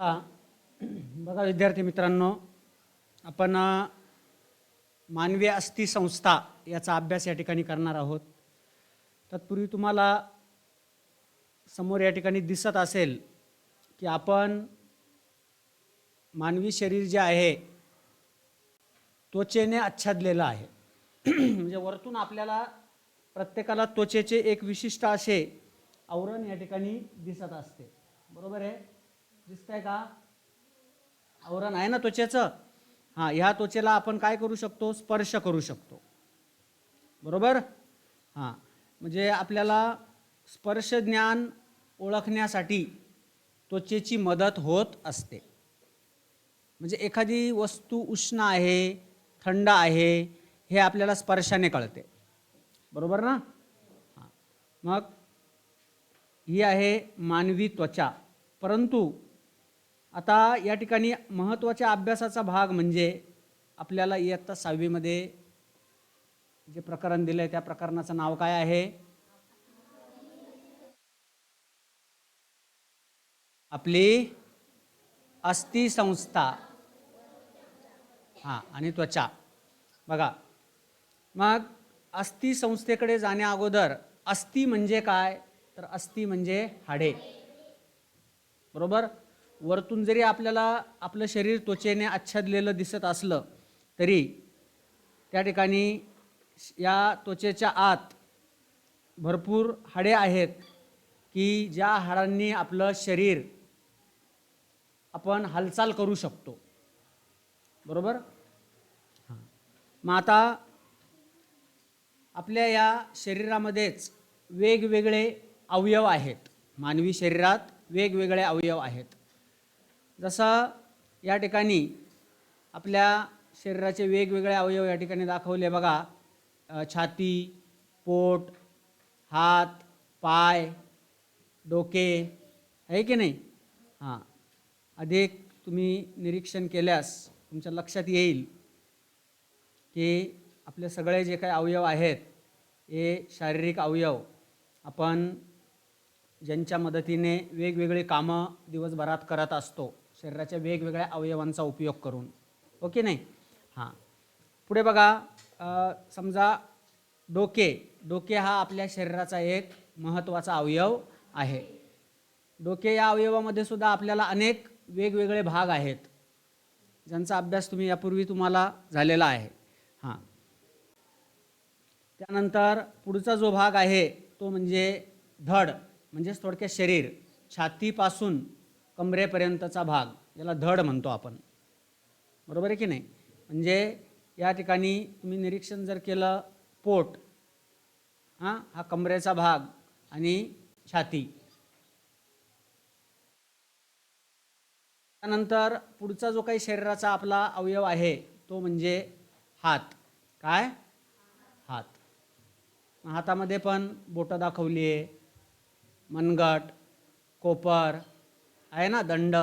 हा. बघा विद्यार्थी मित्रांनो आपण मानवी मानवीय अस्थि संस्था याचा अभ्यास या ठिकाणी करणार आहोत. तत्पूर्वी तुम्हाला समोर या ठिकाणी दिसत असेल की आपण मानवी शरीर जे आहे त्वचेने आच्छादलेलं आहे. म्हणजे वरतून आपल्याला प्रत्येकाला त्वचेचे एक विशिष्ट असे आवरण या ठिकाणी दिसत असते. बरोबर आहे? दिसतंय का? आवरण आहे ना त्वचेचं? हां ह्या त्वचेला आपण काय करू शकतो? स्पर्श करू शकतो. बरोबर? हां म्हणजे आपल्याला स्पर्श ज्ञान ओळखण्यासाठी त्वचेची मदत होत असते. म्हणजे एखादी वस्तू उष्ण आहे थंड आहे हे आपल्याला स्पर्शाने कळते. बरोबर ना? हां मग ही आहे मानवी त्वचा. परंतु आता या ठिकाणी महत्त्वाच्या अभ्यासाचा भाग म्हणजे आपल्याला इयत्ता सहावीमध्ये जे प्रकरण दिलं आहे त्या प्रकरणाचं नाव काय आहे? आपली अस्थि संस्था. हां आणि त्वचा. बघा. मग अस्थिसंस्थेकडे जाण्या अगोदर अस्थि म्हणजे काय? तर अस्थि म्हणजे हाडे. बरोबर? वरतून जरी आपल्याला आपलं शरीर त्वचेने आच्छादलेलं दिसत असलं तरी त्या ठिकाणी या त्वचेच्या आत भरपूर हाडे आहेत की ज्या हाडांनी आपलं शरीर आपण हालचाल करू शकतो. बरोबर? हां. मग आता आपल्या या शरीरामध्येच वेगवेगळे अवयव आहेत. मानवी शरीरात वेगवेगळे अवयव आहेत. जसं या ठिकाणी आपल्या शरीराचे वेगवेगळे अवयव या ठिकाणी दाखवले बघा. छाती पोट हात पाय डोके आहे की नाही? हां. अधिक तुम्ही निरीक्षण केल्यास तुमच्या लक्षात येईल की आपले सगळे जे काही अवयव आहेत हे शारीरिक अवयव आपण ज्यांच्या मदतीने वेगवेगळी कामं दिवसभरात करत असतो. शरीराच्या वेगवेगळ्या अवयवांचा उपयोग करून. हो ओके नाही? हां. पुढे बघा समजा डोके. डोके हा आपल्या शरीराचा एक महत्त्वाचा अवयव आहे. डोके या अवयवामध्ये सुद्धा आपल्याला अनेक वेगवेगळे भाग आहेत ज्यांचा अभ्यास तुम्ही यापूर्वी तुम्हाला झालेला आहे. हां. त्यानंतर पुढचा जो भाग आहे तो म्हणजे धड म्हणजेच थोडक्यात शरीर. छातीपासून कमरेपर्यंतचा भाग याला धड म्हणतो आपण. बरोबर आहे की नाही? म्हणजे या ठिकाणी तुम्ही निरीक्षण जर केलं पोट हां हा कमरेचा भाग आणि छाती. त्यानंतर पुढचा जो काही शरीराचा आपला अवयव आहे तो म्हणजे हात. काय? हात. हातामध्ये पण बोटं दाखवली आहे मनगट कोपर आहे ना दंड.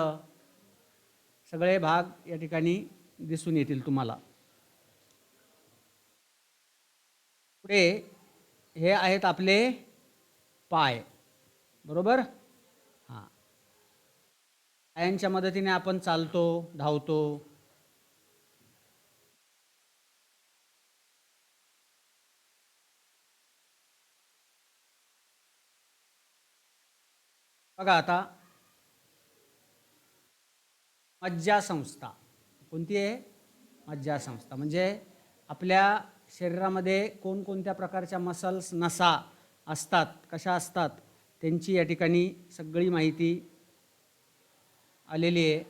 सगळे भाग या ठिकाणी दिसून येतील तुम्हाला. पुढे हे आहेत आपले पाय. बरोबर? हां. पायांच्या मदतीने आपण चालतो धावतो. बघा आता मज्जा संस्था कोणती आहे? मज्जा संस्था म्हणजे आपल्या शरीरामध्ये कोणकोणत्या प्रकारच्या मसल्स नसा असतात कशा असतात त्यांची या ठिकाणी सगळी माहिती आलेली आहे.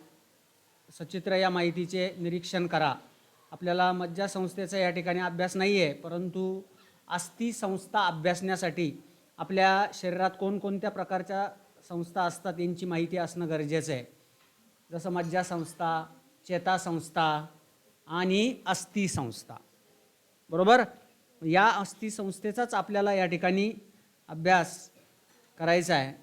सचित्र या माहितीचे निरीक्षण करा. आपल्याला मज्जासंस्थेचा या ठिकाणी अभ्यास नाही आहे परंतु अस्थि संस्था अभ्यासण्यासाठी आपल्या शरीरात कोणकोणत्या प्रकारच्या संस्था असतात यांची माहिती असणं गरजेचं आहे. जसं मज्जा संस्था चेता संस्था आणि अस्थि संस्था. बरोबर? या अस्थि संस्थेचाच आपल्याला या ठिकाणी अभ्यास करायचा आहे.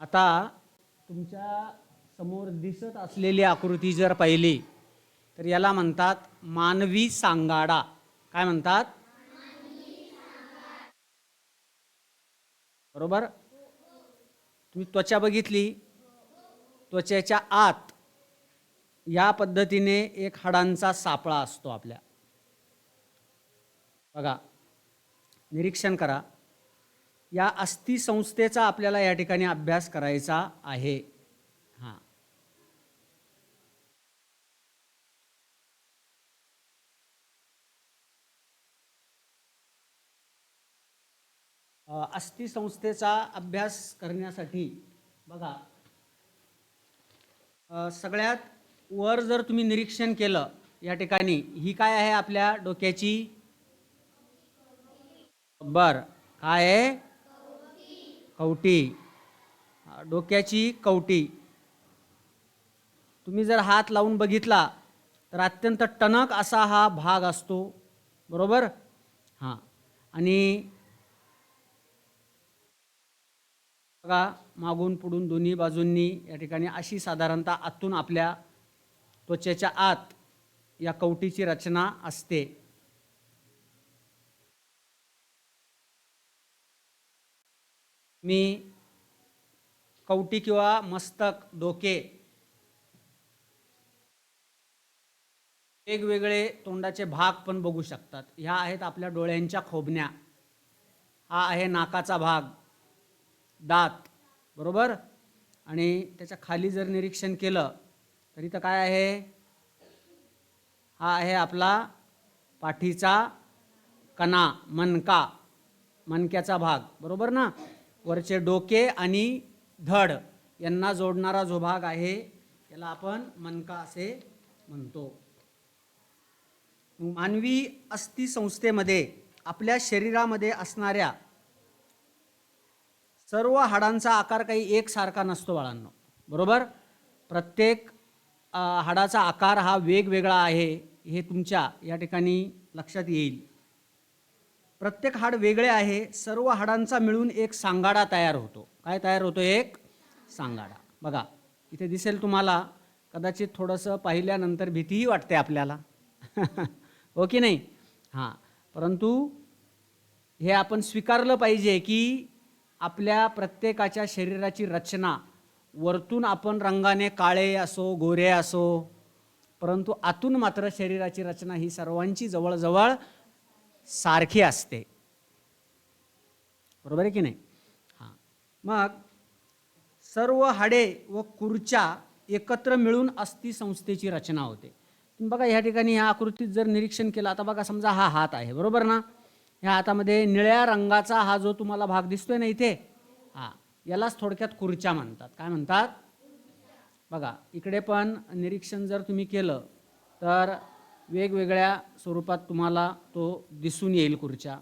आता तुमच्यासमोर दिसत असलेली आकृती जर पाहिली तर याला म्हणतात मानवी सांगाडा. काय म्हणतात? बरोबर? तुम्ही त्वचा बघितली? त्वचेच्या आत या पद्धतीने एक हाडांचा सापळा असतो आपल्या. बघा निरीक्षण करा. या अस्थिसंस्थेचा आपल्याला या ठिकाणी अभ्यास करायचा आहे हां अ, अस्थिसंस्थेचा अभ्यास करण्यासाठी बघा. सगळ्यात वर जर तुम्ही निरीक्षण केलं या ठिकाणी ही काय आहे आपल्या डोक्याची? बर. काय आहे? कवटी. डोक्याची कवटी. तुम्ही जर हात लावून बघितला तर अत्यंत टणक असा हा भाग असतो. बरोबर? हां. आणि बघा मागून पुढून दोन्ही बाजूंनी या ठिकाणी अशी साधारणतः आतून आपल्या त्वचेच्या आत या कवटीची रचना असते. मी कवटी किंवा मस्तक डोके वेगवेगळे तोंडाचे भाग पण बघू शकतात. ह्या आहेत आपल्या डोळ्यांच्या खोबण्या. हा आहे नाकाचा भाग. दात. बरोबर? आणि त्याच्याखाली जर निरीक्षण केलं तर इथं काय आहे? हा आहे आपला पाठीचा कणा मनका. मनक्याचा भाग. बरोबर ना? वरचे डोके आणि धड यांना जोडणारा जो भाग आहे याला आपण मनका असे म्हणतो. मानवी अस्थिसंस्थेमध्ये आपल्या शरीरामध्ये असणाऱ्या सर्व हाडांचा आकार काही एकसारखा नसतो बाळांनो. बरोबर? प्रत्येक हाडाचा आकार हा वेगवेगळा आहे हे तुमच्या या ठिकाणी लक्षात येईल. प्रत्येक हाड वेगळे आहे सर्व हाडांचा मिळून एक सांगाडा तयार होतो. काय तयार होतो एक? सांगाडा. बघा इथे दिसेल तुम्हाला कदाचित थोडंसं पाहिल्यानंतर भीतीही वाटते आपल्याला. हो की नाही? हां. परंतु हे आपण स्वीकारलं पाहिजे की आपल्या प्रत्येकाच्या शरीराची रचना. वरतून आपण रंगाने काळे असो गोरे असो परंतु आतून मात्र शरीराची रचना ही सर्वांची जवळजवळ सारखी असते. बरोबर आहे की नाही? हां. मग सर्व हाडे व खुर्च्या एकत्र मिळून अस्थिसंस्थेची रचना होते. बघा ह्या ठिकाणी ह्या आकृतीत जर निरीक्षण केलं आता बघा समजा हा हात आहे बरोबर ना? ह्या हातामध्ये निळ्या रंगाचा हा जो तुम्हाला भाग दिसतोय ना इथे हा यालाच थोडक्यात खुर्च्या म्हणतात. काय म्हणतात? बघा इकडे पण निरीक्षण जर तुम्ही केलं तर वेगवेगळ्या स्वरूपात तुम्हाला तो दिसून येईल खुर्च्या.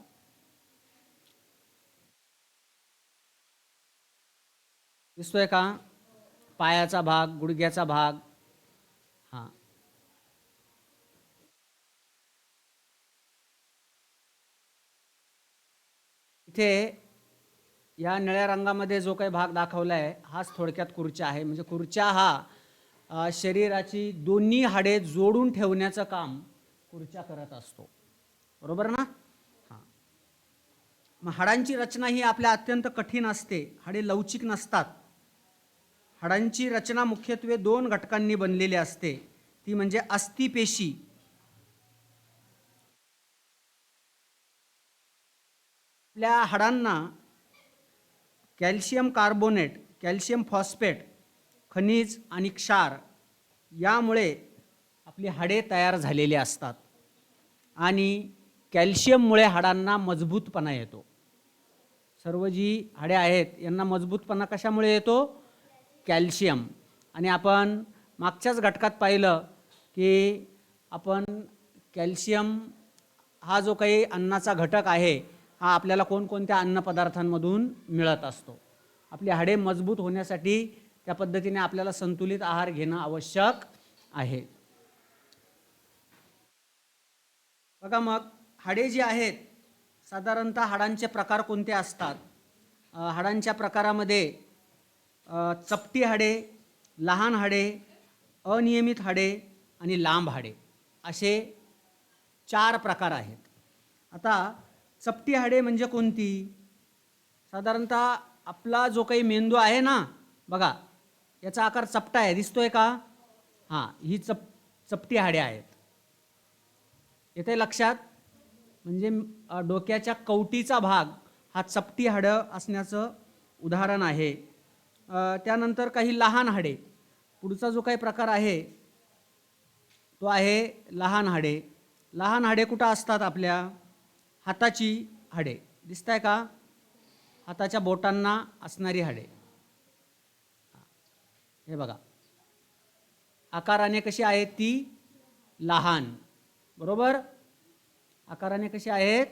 दिसतोय का? पायाचा भाग गुडघ्याचा भाग इथे या निळ्या रंगामध्ये जो काही भाग दाखवला आहे हाच थोडक्यात खुर्च्या आहे. म्हणजे खुर्च्या हा शरीराची दोन्ही हाडे जोडून ठेवण्याचं काम खुर्च्या करत असतो. बरोबर ना? हां. मग हाडांची रचना ही आपल्या अत्यंत कठीण असते. हाडे लवचिक नसतात. हाडांची रचना मुख्यत्वे दोन घटकांनी बनलेली असते. ती म्हणजे अस्थिपेशी आपल्या हाडांना कॅल्शियम कार्बोनेट कॅल्शियम फॉस्फेट खनिज आणि क्षार यामुळे आपली हाडे तयार झालेली असतात आणि कॅल्शियममुळे हाडांना मजबूतपणा येतो. सर्व जी हाडे आहेत यांना मजबूतपणा कशामुळे येतो? कॅल्शियम. आणि आपण मागच्याच घटकात पाहिलं की आपण कॅल्शियम हा जो काही अन्नाचा घटक आहे हा आपल्याला कोणकोणत्या अन्नपदार्थांमधून मिळत असतो. आपली हाडे मजबूत होण्यासाठी त्या पद्धतीने आपल्याला संतुलित आहार घेणं आवश्यक आहे. बघा मग हाडे जी आहेत साधारणतः हाडांचे प्रकार कोणते असतात? हाडांच्या प्रकारामध्ये चपटी हाडे लहान हाडे अनियमित हाडे आणि लांब हाडे असे चार प्रकार आहेत. आता चपटी हाडे म्हणजे कोणती? साधारणतः आपला जो काही मेंदू आहे ना बघा याचा आकार चपटा आहे. दिसतोय का? हां ही चप चपटी हाडे आहेत. येते लक्षात? म्हणजे डोक्याच्या कवटीचा भाग हा चपटी हाडं असण्याचं उदाहरण आहे. त्यानंतर काही लहान हाडे. पुढचा जो काही प्रकार आहे तो आहे लहान हाडे. लहान हाडे कुठं असतात आपल्या? हाताची हाडे. दिसताय का? हाताच्या बोटांना असणारी हाडे. हे बघा. आकाराने कशी आहेत ती? लहान. बरोबर? आकाराने कशी आहेत?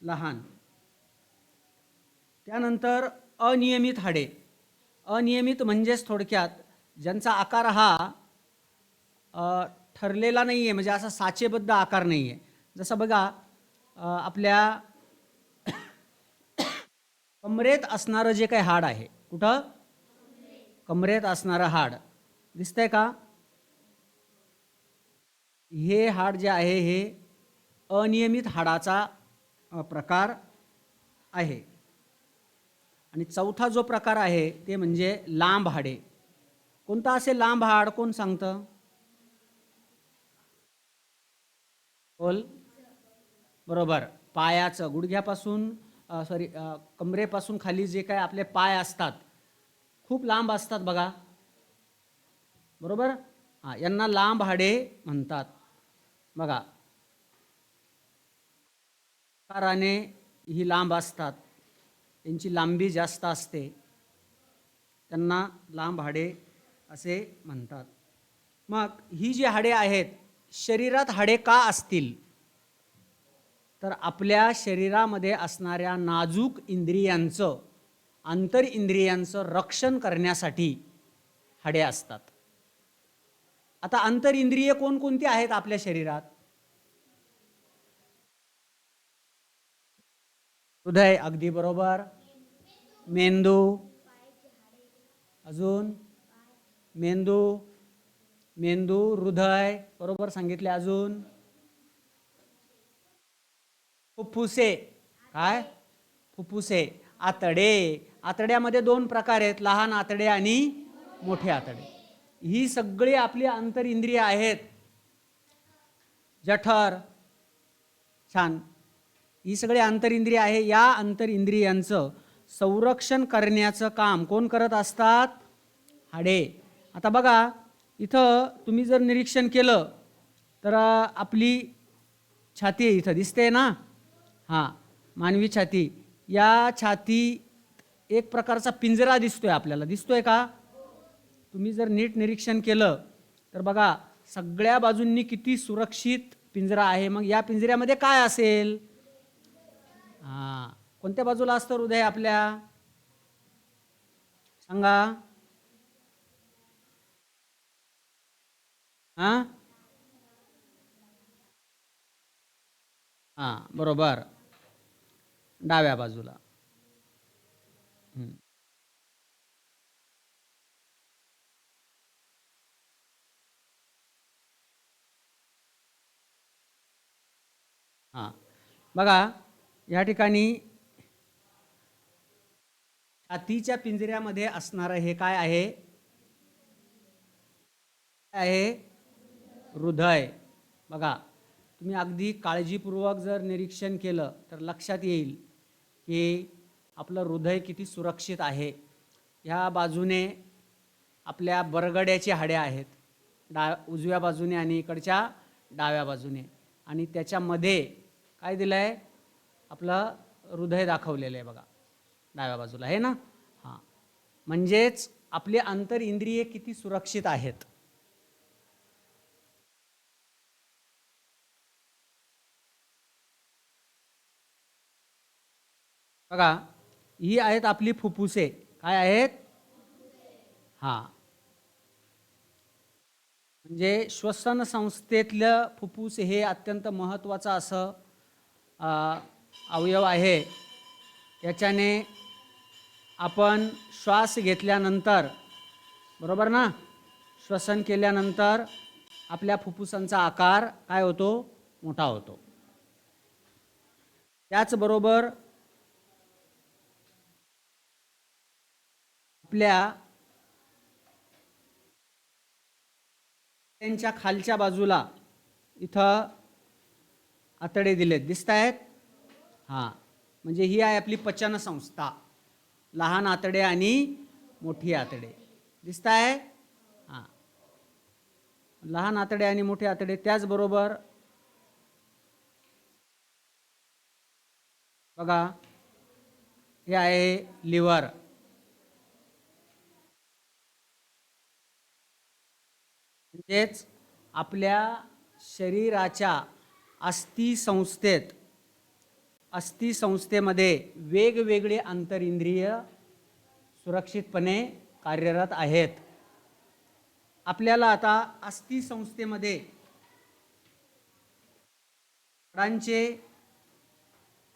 लहान. त्यानंतर अनियमित हाडे. अनियमित म्हणजेच थोडक्यात ज्यांचा आकार हा ठरलेला नाही आहे म्हणजे असा साचेबद्ध आकार नाही आहे जसं बघा आपल्या कमरेत असणारं जे काही हाड आहे कुठं? कमरेत असणारं हाड. दिसतंय का? हे हाड जे आहे हे अनियमित हाडाचा प्रकार आहे. आणि चौथा जो प्रकार आहे ते म्हणजे लांब हाडे. कोणता असे लांब हाड? कोण सांगतं? बोल बरोबर. पायाचं गुडघ्यापासून सॉरी कमरेपासून खाली जे काय आपले पाय असतात खूप लांब असतात बघा. बरोबर? हां यांना लांब हाडे म्हणतात. बघा. आकाराने ही लांब असतात. त्यांची लांबी जास्त असते. त्यांना लांब हाडे असे म्हणतात. मग ही जी हाडे आहेत शरीरात हाडे का असतील? तर आपल्या शरीरामध्ये असणाऱ्या नाजूक इंद्रियांचं आंतर इंद्रियांचं रक्षण करण्यासाठी हाडे असतात. आता आंतर इंद्रिय कोणकोणती आहेत आपल्या शरीरात? हृदय अगदी बरोबर. मेंदू. अजून? मेंदू. मेंदू हृदय बरोबर सांगितले अजून? फुफ्फुसे. काय? फुफ्फुसे. आतडे. आतड्यामध्ये दोन प्रकार आहेत लहान आतडे आणि मोठे आतडे. ही सगळी आपली आंतर इंद्रिय आहेत. जठर. छान. ही सगळी आंतर इंद्रिय आहे. या आंतर इंद्रियांचं संरक्षण करण्याचं काम कोण करत असतात? हाडे. आता बघा इथं तुम्ही जर निरीक्षण केलं तर आपली छाती इथं दिसते ना? हां मानवी छाती. या छाती एक प्रकारचा पिंजरा दिसतोय आपल्याला. दिसतोय का? तुम्ही जर नीट निरीक्षण केलं तर बघा सगळ्या बाजूंनी किती सुरक्षित पिंजरा आहे. मग या पिंजऱ्यामध्ये काय असेल? हां कोणत्या बाजूला असतं हृदय आपल्या? सांगा. हां? हां बरोबर. डाव्या बाजूला. हा हां. बघा या ठिकाणी छातीच्या पिंजऱ्यामध्ये असणारं हे काय आहे? काय आहे? हृदय. बघा तुम्ही अगदी काळजीपूर्वक जर निरीक्षण केलं तर लक्षात येईल. की आपलं हृदय किती सुरक्षित आहे. ह्या बाजूने आपल्या बरगड्याची हाडे आहेत. डा उजव्या बाजूने आणि इकडच्या डाव्या बाजूने. आणि त्याच्यामध्ये काय दिलं आहे आपलं हृदय दाखवलेलं आहे बघा. डाव्या बाजूला आहे ना? हां. म्हणजेच आपले आंतर इंद्रिये किती सुरक्षित आहेत. बघा ही आहेत आपली फुफ्फुसे. काय आहेत? हां. म्हणजे श्वसन संस्थेतलं फुफ्फुस हे अत्यंत महत्त्वाचं असं अवयव आहे. याच्याने आपण श्वास घेतल्यानंतर बरोबर ना? श्वसन केल्यानंतर आपल्या फुफ्फुसांचा आकार काय होतो? मोठा होतो. त्याचबरोबर आपल्या त्यांच्या खालच्या बाजूला इथं आतडे दिलेत. दिसत आहेत हां. म्हणजे ही आहे आपली पचन संस्था. लहान आतडे आणि मोठी आतडे. दिसत आहे हां. लहान आतडे आणि मोठे आतडे त्याचबरोबर बघा हे आहे लिव्हर. म्हणजेच आपल्या शरीराच्या अस्थिसंस्थेत अस्थिसंस्थेमध्ये वेगवेगळे आंतरिंद्रिय सुरक्षितपणे कार्यरत आहेत. आपल्याला आता अस्थिसंस्थेमध्ये हाडांचे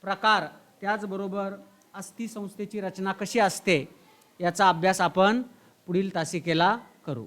प्रकार त्याचबरोबर अस्थिसंस्थेची रचना कशी असते याचा अभ्यास आपण पुढील तासिकेला करू.